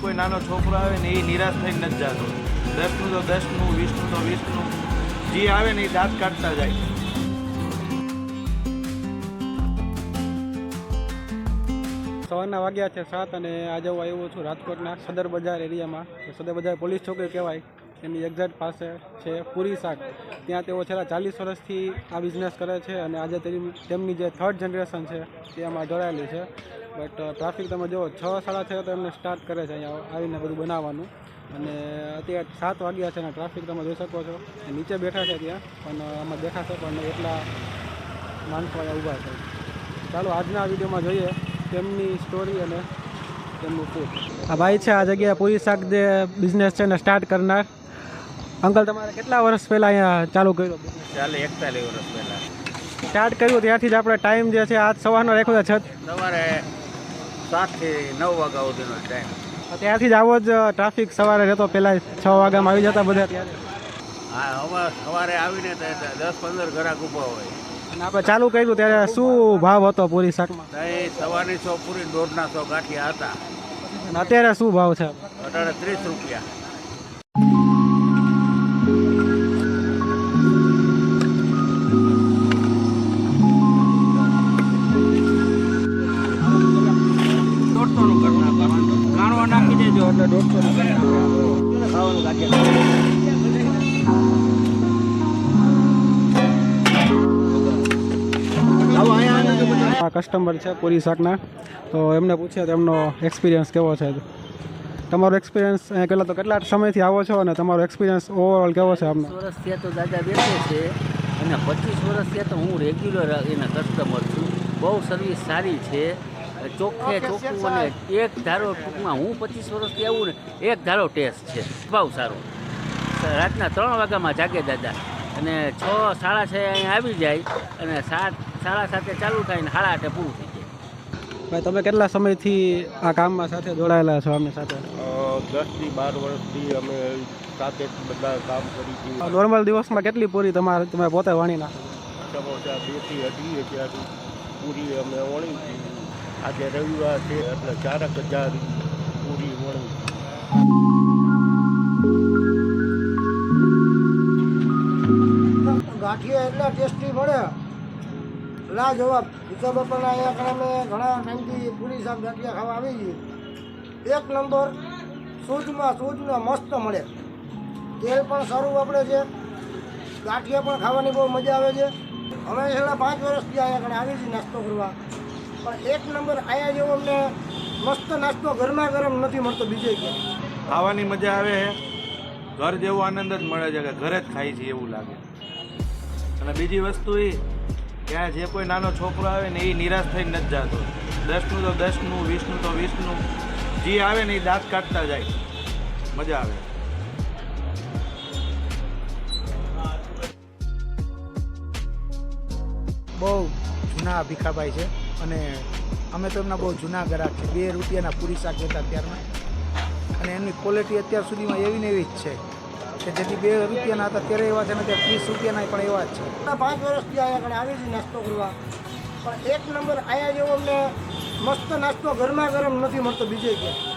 કોઈ નાનો છોકરો આવે ને એ નિરાશ થઈને નથી જતો. દસનું તો દસનું, વીસનું તો વીસનું. જે આવે ને એ દાંત કાઢતા જાય. સવારના વાગ્યા છે સાત અને આજે હું આવ્યો છું રાજકોટના સદર બજાર એરિયામાં. સદર બજાર પોલીસ ચોકી કહેવાય. એની એક્ઝેક્ટ પાસે છે પૂરી શાક. ત્યાં તેઓ છેલ્લા ચાલીસ વર્ષથી આ બિઝનેસ કરે છે અને આજે તેમની જે થર્ડ જનરેશન છે તે એમાં જોડાયેલી છે. બટ ટ્રાફિક તમે જુઓ છ સાડા છ તો એમને સ્ટાર્ટ કરે છે અહીંયા આવીને બધું બનાવવાનું. અને અત્યારે સાત વાગ્યા છે અને ટ્રાફિક તમે જોઈ શકો છો. નીચે બેઠા છે ત્યાં પણ આમાં દેખાશે પણ એટલા માણસો અહીંયા ઊભા છે. ચાલો આજના વિડીયોમાં જોઈએ તેમની સ્ટોરી અને તેમનું ફૂડ આ ભાઈ છે આ જગ્યાએ પૂરી શાક જે બિઝનેસ છે ને સ્ટાર્ટ કરનાર. અંકલ તમારે કેટલા વર્ષ પહેલાં અહીંયા ચાલુ કર્યો? ચાલે એકતાલીસ વર્ષ પહેલાં. સ્ટાર્ટ કર્યું ત્યાંથી જ આપણે ટાઈમ જે છે આજ સવારનો રાખ્યો છે છ સવારે સાતથી નવ વાગ્યા સુધીનો ટાઈમ ત્યાંથી જ આવો જ ટ્રાફિક સવારે રહેતો પહેલાં છ વાગ્યામાં આવી જતા બધા ત્યારે. હા હવે સવારે આવીને દસ પંદર ગ્રાહક ઊભા હોય. અને આપણે ચાલુ કર્યું ત્યારે શું ભાવ હતો પૂરી શાકમાં? સવારની સો પૂરી દોઢના સો ગાંઠિયા હતા. અને અત્યારે શું ભાવ છે? અત્યારે ત્રીસ રૂપિયા. નાખી દેજો એટલે દોઢસો ખાવાનું કાઢી કસ્ટમર છે પૂરી શાકના. તો એમને પૂછ્યા તો એમનો એક્સપિરિયન્સ કેવો છે? તમારો એક્સપિરિયન્સ પહેલાં તો કેટલા સમયથી આવો છો અને તમારો એક્સપિરિયન્સ ઓવરઓલ કેવો છે આમનો? વર્ષ થયા તો દાદા બેસે છે અને પચીસ વર્ષ ત્યાં તો હું રેગ્યુલર એના કસ્ટમર છું. બહુ સર્વિસ સારી છે. ચોખ્ખે ચોખ્ખું અને એક ધારો ટૂંકમાં હું પચીસ વર્ષથી આવું ને એક ધારો ટેસ્ટ છે. બહુ સારો. રાતના ત્રણ વાગ્યામાં જાગે દાદા. અને છ સાડા છ અહીંયા આવી જાય અને સાત સાડા સાતે ચાલુ થાય ને સાડા આઠે પૂરું થઈ જાય. ભાઈ તમે કેટલા સમયથી આ કામમાં સાથે જોડાયેલા છો આમની સાથે? દસથી બાર વર્ષથી અમે સાથે બધા કામ કરી છીએ. નોર્મલ દિવસમાં કેટલી પૂરી તમારે તમે પોતે વાણી નાખો? સમોસા બેથી અઢી પૂરી અમે વણી છીએ. આજે રવિવાર છે, એટલે ચારક હજાર પૂરી વણી ગાંઠિયા એટલા ટેસ્ટી મળે. લાજવાબ બીજા બપોરના અહીંયા આગળ અમે ઘણા ટાઈમથી પૂરી શાક ગાંઠિયા ખાવા આવી છીએ એક નંબર સૂજમાં સૂજમાં મસ્ત મળે. તેલ પણ સારું વાપરે છે. ગાંઠિયા પણ ખાવાની બહુ મજા આવે છે. અમે છેલ્લા પાંચ વર્ષથી અહીંયા આગળ આવી છીએ નાસ્તો કરવા. પણ એક નંબર આયા જેવો અમને મસ્ત નાસ્તો ગરમા ગરમ નથી મળતો બીજે ક્યાંય. ખાવાની મજા આવે છે ઘર જેવો આનંદ જ મળે છે કે ઘરે જ ખાઈ છે એવું લાગે. અને બીજી વસ્તુ એ ત્યાં જે કોઈ નાનો છોકરો આવે ને એ નિરાશ થઈને નથી જતો. દસનું તો દસનું વીસનું તો વીસનું. જે આવે ને એ દાંત કાઢતા જાય. મજા આવે. બહુ જૂના ભીખાભાઈ છે. અને અમે તો એમના બહુ જૂના ગ્રાહક છે બે રૂપિયાના પૂરી શાક હતા ત્યારના અને એમની ક્વોલિટી અત્યાર સુધીમાં એવી ને એવી જ છે કે જેથી બે રૂપિયાના હતા ત્યારે એવા છે ને ત્યાં ત્રીસ રૂપિયાના પણ એવા જ છે. પાંચ વર્ષથી આવ્યા આગળ આવી છીએ નાસ્તો કરવા. પણ એક નંબર આયા જેવો અમને મસ્ત નાસ્તો ગરમા ગરમ નથી મળતો, બીજે ક્યાંય.